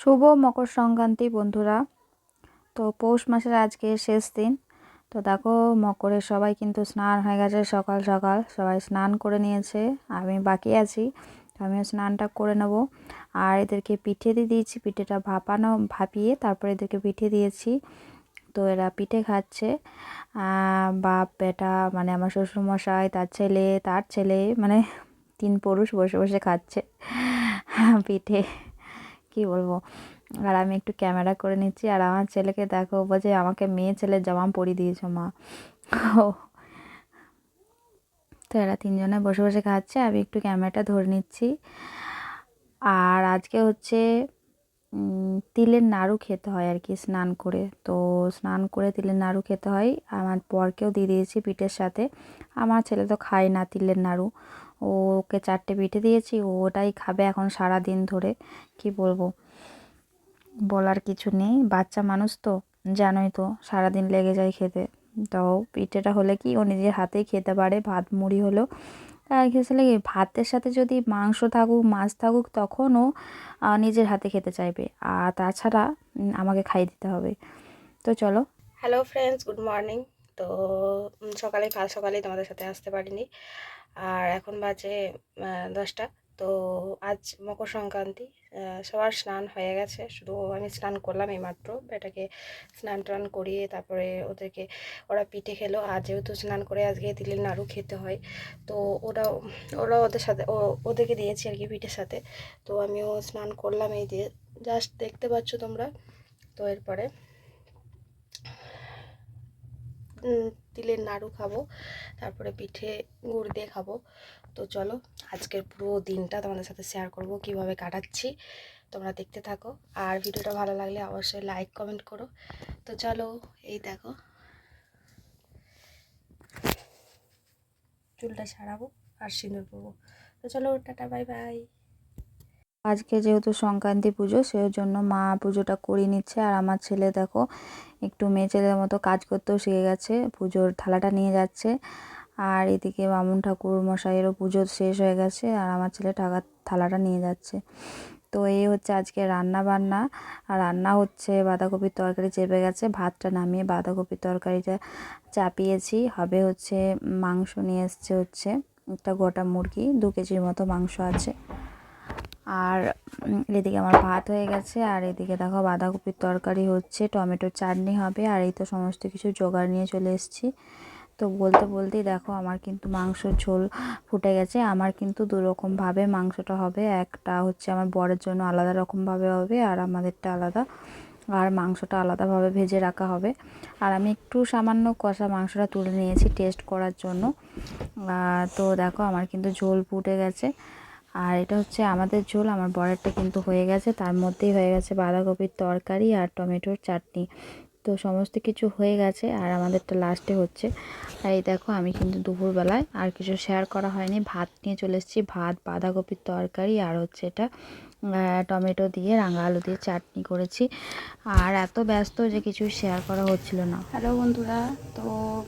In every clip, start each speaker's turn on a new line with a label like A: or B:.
A: শুভ মকর সংক্রান্তি, বন্ধুরা। তো পৌষ মাসের আজকে শেষ দিন। তো দেখো মকরের সবাই কিন্তু স্নান হয়ে গেছে সকাল সকাল। সবাই স্নান করে নিয়েছে, আমি বাকি আছি আমিও স্নানটা করে নেব। আর এদেরকে পিঠে দিয়ে দিয়েছি, পিঠেটা ভাপানো, ভাপিয়ে তারপরে এদেরকে পিঠে দিয়েছি। তো এরা পিঠে খাচ্ছে। বাপ, বেটা মানে আমার শ্বশুরমশাই, তার ছেলে তার ছেলে মানে তিন পুরুষ বসে বসে খাচ্ছে। পিঠে। কি বলব? আর আমি একটু ক্যামেরা করে নিচ্ছি, আর আমার ছেলেকে দেখো বলছে, আমাকে মেয়ে ছেলের জামা পরিয়ে দিয়েছ মা। ও। তো এরা তিনজনে বসে বসে খাচ্ছে, আমি একটু ক্যামেরাটা ধরে নিচ্ছি। আর আজকে হচ্ছে তিলের নাড়ু খেতে হয় আর কি, স্নান করে। তো স্নান করে তিলের নাড়ু খেতে হয়। আমার পরকেও দিয়ে দিয়েছি পিঠের সাথে। আমার ছেলে তো খায় না তিলের নাড়ু। ওকে চারটে পিঠে দিয়েছি, ও ওটাই খাবে এখন সারা দিন ধরে। কি বলব? বলার কিছু নেই। বাচ্চা মানুষ তো, জানোই তো, সারাদিন লেগে যায় খেতে। তো পিঠেটা হলে কি, ও নিজের হাতেই খেতে পারে, ভাত মুড়ি হলো আর খেয়েছিলে কি, ভাতের সাথে যদি মাংস থাকুক, মাছ থাকুক তখনও নিজের হাতে খেতে চাইবে। আর তাছাড়া আমাকে খাইয়ে দিতে হবে। তো চলো।
B: হ্যালো ফ্রেন্ডস গুড মর্নিং তো সকালে, কাল সকালেই তোমাদের সাথে আসতে পারিনি। আর এখন বাজে দশটা। তো আজ মকর সংক্রান্তি সবার স্নান হয়ে গেছে। শুধু আমি স্নান করলাম এইমাত্র। এটাকে স্নান টান করিয়ে তারপরে ওদেরকে, ওরা পিঠে খেলো। আর যেহেতু স্নান করে আজকে তিলের নাড়ু খেতে হয়, তো ওরা ওরা ওদের সাথে ওদেরকে দিয়েছি আর কি পিঠের সাথে। তো আমিও স্নান করলাম এই দিয়ে জাস্ট দেখতে পাচ্ছ তোমরা। তো এরপরে তিলের নাড়ু খাব, তারপরে পিঠে গুড় দিয়ে খাব। তো চলো, আজকের পুরো দিনটা তোমাদের সাথে শেয়ার করব, কীভাবে কাটাচ্ছি, তোমরা দেখতে থাকো। আর ভিডিওটা ভালো লাগলে অবশ্যই লাইক কমেন্ট করো। তো চলো, এই দেখো। চুলটা ছাড়াবো আর সিঁদুর পরবো। তো চলো, টাটা বাই বাই
A: আজকে যেহেতু সংক্রান্তি পুজো সেই জন্য মা পুজোটা করিয়ে নিচ্ছে। আর আমার ছেলে দেখো, একটু মেয়ে ছেলের মতো কাজ করতেও শিখে গেছে, পুজোর থালাটা নিয়ে যাচ্ছে। আর এদিকে বামুন ঠাকুর মশাইয়েরও পুজো শেষ হয়ে গেছে, আর আমার ছেলে টাকা থালাটা নিয়ে যাচ্ছে। তো এই হচ্ছে আজকে রান্না বান্না আর রান্না হচ্ছে বাঁধাকপির তরকারি চেপে গেছে, ভাতটা নামিয়ে বাঁধাকপির তরকারিটা চাপিয়েছি। হবে হচ্ছে মাংস নিয়ে এসছে হচ্ছে একটা গোটা মুরগি, দু কেজির মতো মাংস আছে। আর এদিকে আমার ভাত হয়ে গেছে, আর এদিকে দেখো বাঁধাকপির তরকারি হচ্ছে টমেটোর চাটনি হবে, আর এই তো সমস্ত কিছু জোগাড় নিয়ে চলে এসেছি। তো বলতে বলতেই দেখো আমার কিন্তু মাংসর ঝোল ফুটে গেছে, আমার কিন্তু দুরকমভাবে মাংসটা হবে, একটা হচ্ছে আমার বরের জন্য আলাদা রকমভাবে হবে, আর আমাদেরটা আলাদা, আর মাংসটা আলাদাভাবে ভেজে রাখা হবে। আর আমি একটু সামান্য কষা মাংসটা তুলে নিয়েছি টেস্ট করার জন্য। তো দেখো আমার কিন্তু ঝোল ফুটে গেছে। আর এটা হচ্ছে আমাদের ঝোল, আমার বরেরটা কিন্তু হয়ে গেছে। তার মধ্যেই হয়ে গেছে বাঁধাকপির তরকারি আর টমেটোর চাটনি। তো সমস্ত কিছু হয়ে গেছে আর আমাদেরটা লাস্টে হচ্ছে। আর এই দেখো, আমি কিন্তু দুপুরবেলায় আর কিছু শেয়ার করা হয়নি। ভাত নিয়ে চলে এসেছি, ভাত, বাঁধাকপির তরকারি আর হচ্ছে এটা টমেটো দিয়ে, রাঙা আলু দিয়ে চাটনি করেছি। আর এত ব্যস্ত যে কিছু শেয়ার করা হচ্ছিল না।
B: হ্যালো বন্ধুরা, তো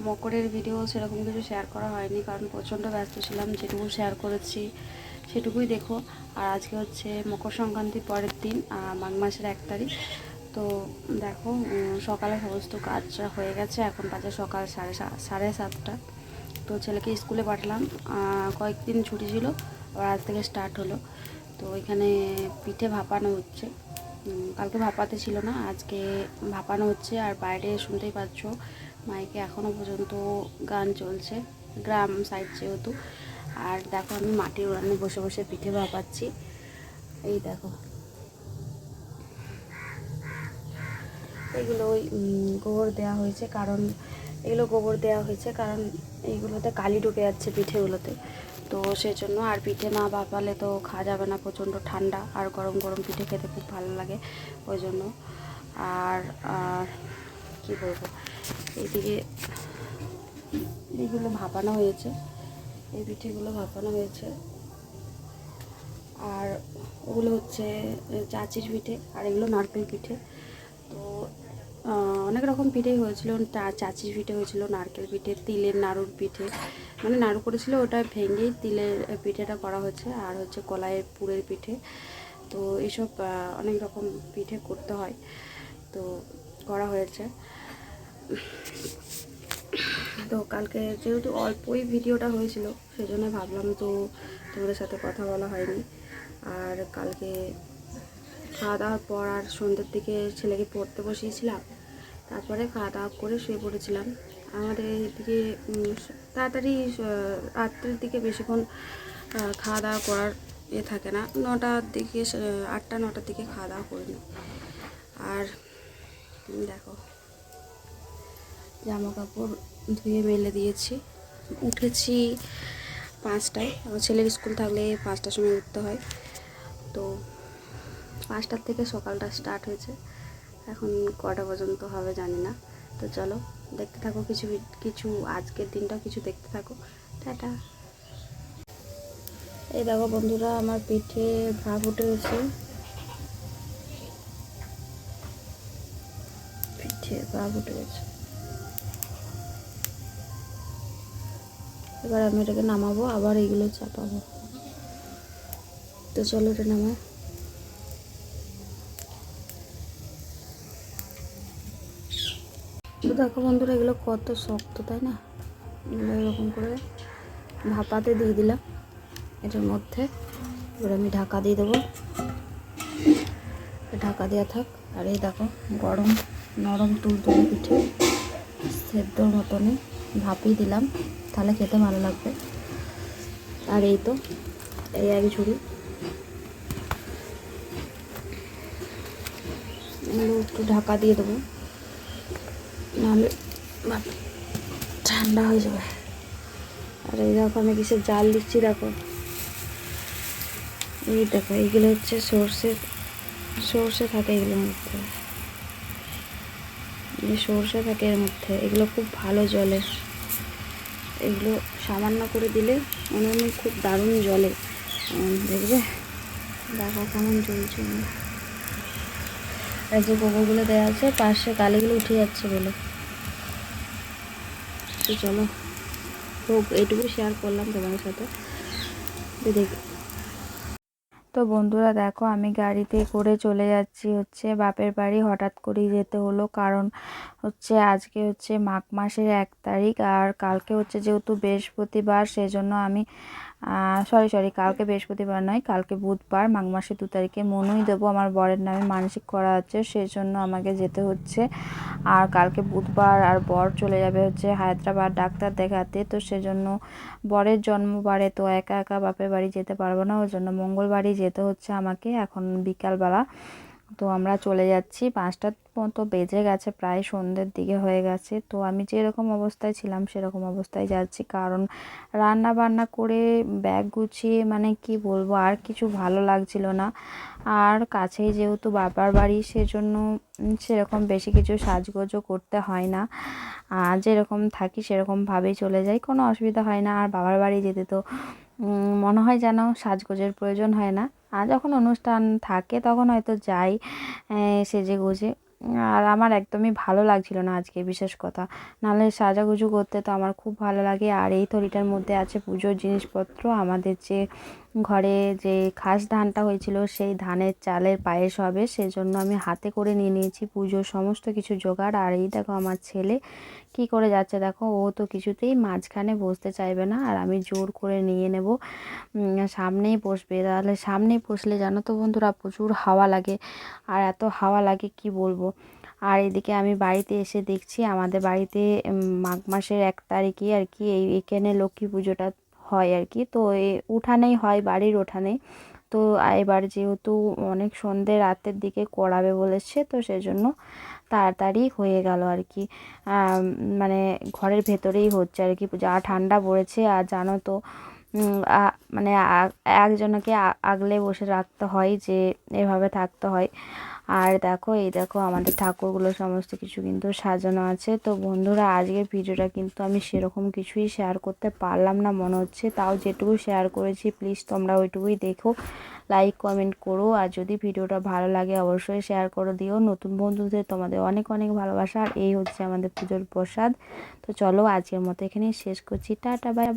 B: মকরের ভিডিও সেরকম কিছু শেয়ার করা হয়নি, কারণ প্রচণ্ড ব্যস্ত ছিলাম, যেটুকু শেয়ার করেছি। সেটুকুই দেখো। আর আজকে হচ্ছে মকর সংক্রান্তির পরের দিন মাঘ মাসের এক তারিখ। তো দেখো সকালে সমস্ত কাজ হয়ে গেছে, এখন বাজে সকাল সাড়ে সাড়ে সাতটা। তো ছেলেকে স্কুলে পাঠালাম। কয়েকদিন ছুটি ছিল, আবার আজ থেকে স্টার্ট হলো। তো এখানে পিঠে ভাপানো হচ্ছে। কালকে ভাপাতে ছিল না, আজকে ভাপানো হচ্ছে। আর বাইরে শুনতেই পাচ্ছ, মাইকে এখনও পর্যন্ত গান চলছে, গ্রাম সাইড যেহেতু। আর দেখো আমি মাটির উড়ানে বসে বসে পিঠে ভাপাচ্ছি এই দেখো। এগুলো ওই গোবর দেওয়া হয়েছে কারণ, এগুলো গোবর দেওয়া হয়েছে কারণ এইগুলোতে কালি ঢুকে যাচ্ছে পিঠেগুলোতে। তো সেজন্য আর পিঠে না ভাপালে তো খাওয়া যাবে না, প্রচণ্ড ঠান্ডা আর গরম গরম পিঠে খেতে খুব ভালো লাগে ওই জন্য। আর আর কী বলব? এইদিকে এইগুলো ভাপানো হয়েছে। এই পিঠেগুলো ভাপানো হয়েছে। আর ওগুলো হচ্ছে চাচির পিঠে আর এগুলো নারকেল পিঠে। তো অনেক রকম পিঠেই হয়েছিল। চাচির পিঠে হয়েছিল নারকেল পিঠে, তিলের নাড়ুর পিঠে। মানে নাড়ু করেছিল, ওটা ভেঙেই তিলের পিঠেটা করা হয়েছে। আর হচ্ছে কলাইয়ের পুরের পিঠে। তো এইসব অনেক রকম পিঠে করতে হয়। তো, করা হয়েছে। তো কালকে যেহেতু অল্পই ভিডিওটা হয়েছিল, সেই জন্য ভাবলাম তো তোমাদের সাথে কথা বলা হয়নি। আর কালকে খাওয়া দাওয়ার পর আর সন্ধ্যের দিকে ছেলেকে পড়তে বসিয়েছিলাম, তারপরে খাওয়া দাওয়া করে শুয়ে পড়েছিলাম। আমাদের এদিকে তাড়াতাড়ি রাত্রের দিকে বেশিক্ষণ খাওয়া দাওয়া করার এ থাকে না। নটার দিকে আটটা, নটার দিকে খাওয়া দাওয়া করে নিই। আর, দেখো। জামা কাপড় ধুয়ে মেলে দিয়েছি। উঠেছি পাঁচটায়। আমার ছেলের স্কুল থাকলে পাঁচটার সময় উঠতে হয়। তো পাঁচটার থেকে সকালটা স্টার্ট হয়েছে। এখন কটা পর্যন্ত হবে জানি না। তো চলো, দেখতে থাকো কিছু কিছু আজকের দিনটাও কিছু দেখতে থাকো। টাটা। এই দেখো বন্ধুরা, আমার পিঠে ভাব উঠে গেছে। পিঠে ভাব উঠে গেছে। এবার আমি এটাকে নামাবো, আবার এইগুলো চাপাবো। তো চলো এটা নামাই। তো দেখো বন্ধুরা, এগুলো কত শক্ত, তাই না? এগুলো এরকম করে ভাপাতে দিয়ে দিলাম এটার মধ্যে। এবার আমি ঢাকা দিয়ে দেবো। ঢাকা দেওয়া থাক। আর এই দেখো, গরম, নরম, তুলতুলে পিঠে, সেদ্ধর মতনই ভাপিয়ে দিলাম। তাহলে খেতে ভালো লাগবে। আর এই তো, এই এক ঝুড়ি। একটু ঢাকা দিয়ে দেবো। নাহলে ঠান্ডা হয়ে যাবে। আর এই দেখো, আমি কিসের জাল দিচ্ছি দেখো। এই দেখো, এইগুলো হচ্ছে সর্ষে সর্ষে থাকে এগুলোর মধ্যে। সর্ষে থাকে এর মধ্যে। এগুলো খুব ভালো জলে এগুলো সামান্য করে দিলে হয় খুব দারুণ জলে। দেখবে? দেখা কেমন চলছে আর যে গোবরগুলো দেওয়া আছে, পাশে কালিগুলো উঠে যাচ্ছে বলে। তো চলো হোক এইটুকু শেয়ার করলাম তোমার সাথে। দেখি
A: তো বন্ধুরা দেখো, আমি গাড়িতে করে চলে যাচ্ছি হচ্ছে বাপের বাড়ি। হঠাৎ করেই যেতে হলো, কারণ হচ্ছে আজকে হচ্ছে মাঘ মাসের এক তারিখ আর কালকে হচ্ছে যেহেতু বৃহস্পতিবার, সেজন্য আমি সরি সরি কালকে বৃহস্পতিবার নয়, কালকে বুধবার, মাঘ মাসের দু তারিখে মনুই দেবো আমার বরের নামে মানসিক করা আছে সেজন্য আমাকে যেতে হচ্ছে। আর কালকে বুধবার আর বর চলে যাবে হচ্ছে হায়দ্রাবাদ ডাক্তার দেখাতে, তো সেজন্য বরের জন্মবারে তো একা একা বাপের বাড়ি যেতে পারব না, ওই জন্য মঙ্গলবারই যেতে হচ্ছে আমাকে। এখন বিকালবেলা তো আমরা চলে যাচ্ছি। পাঁচটার মতো বেজে গেছে, প্রায় সন্ধ্যের দিকে হয়ে গেছে। তো আমি যেরকম অবস্থায় ছিলাম, সেরকম অবস্থায় যাচ্ছি। কারণ রান্না বান্না করে ব্যাগ গুছিয়ে মানে কি বলব, আর কিছু ভালো লাগছিল না। আর কাছেই যেহেতু বাবার বাড়ি, সেজন্য সেরকম বেশি কিছু সাজগোজও করতে হয় না। আর যেরকম থাকি, সেরকমভাবেই চলে যাই। কোনো অসুবিধা হয় না। আর বাবার বাড়ি যেতে তো মনে হয় যেন সাজগোজের প্রয়োজন হয় না। আর যখন অনুষ্ঠান থাকে তখন হয়তো যাই সেজে গুজে আর আমার একদমই ভালো লাগছিল না আজকে, বিশেষ কথা। নাহলে সাজাগুজু করতে তো আমার খুব ভালো লাগে। আর এই থলিটার মধ্যে আছে পুজোর জিনিসপত্র। আমাদের যে ঘরে যে খাস ধানটা হয়েছিল, সেই ধানের চালের পায়েস হবে। সেজন্য আমি হাতে করে নিয়ে নিয়েছি পুজোর সমস্ত কিছু জোগাড়। আর এই দেখো আমার ছেলে কি করে যাচ্ছে দেখো? ও তো কিছুতেই মাঝখানে বসতে চাইবে না। আর আমি জোর করে নিয়ে নেব। সামনেই বসবে। তাহলে সামনেই বসলে জানো তো বন্ধুরা প্রচুর হাওয়া লাগে। আর এত হাওয়া লাগে কি বলব? আর এদিকে আমি বাড়িতে এসে দেখছি আমাদের বাড়িতে মাঘ মাসের এক তারিখে আর কি এই এখানে লক্ষ্মী পুজোটা হয় আর কি। তো এ উঠানেই হয়, বাড়ির উঠানেই। তো এবার যেহেতু অনেক সন্ধে রাতের দিকে করাবে বলেছে, তো সেজন্য তাড়াতাড়ি হয়ে গেল আর কি। মানে ঘরের ভেতরেই হচ্ছে আর কি। যা ঠান্ডা পড়েছে আর জানো তো মানে একজনকে আগলে বসে রাখতে হয় যে এভাবে থাকতে হয়। আর দেখো, এই দেখো, আমাদের ঠাকুরগুলো সমস্ত কিছু কিন্তু সাজানো আছে। তো বন্ধুরা, আজকের ভিডিওটা কিন্তু আমি সেরকম কিছুই শেয়ার করতে পারলাম না, মনে হচ্ছে। তাও যেটুকু শেয়ার করেছি প্লিজ তোমরা ওইটুকুই দেখো লাইক কমেন্ট করো। আর যদি ভিডিওটা ভালো লাগে, অবশ্যই শেয়ার করে দিও। নতুন বন্ধুদের তোমাদের অনেক অনেক ভালোবাসা। আর এই হচ্ছে আমাদের পুজোর প্রসাদ। তো চলো, আজকের মতো এখানেই শেষ করছি। Tata bye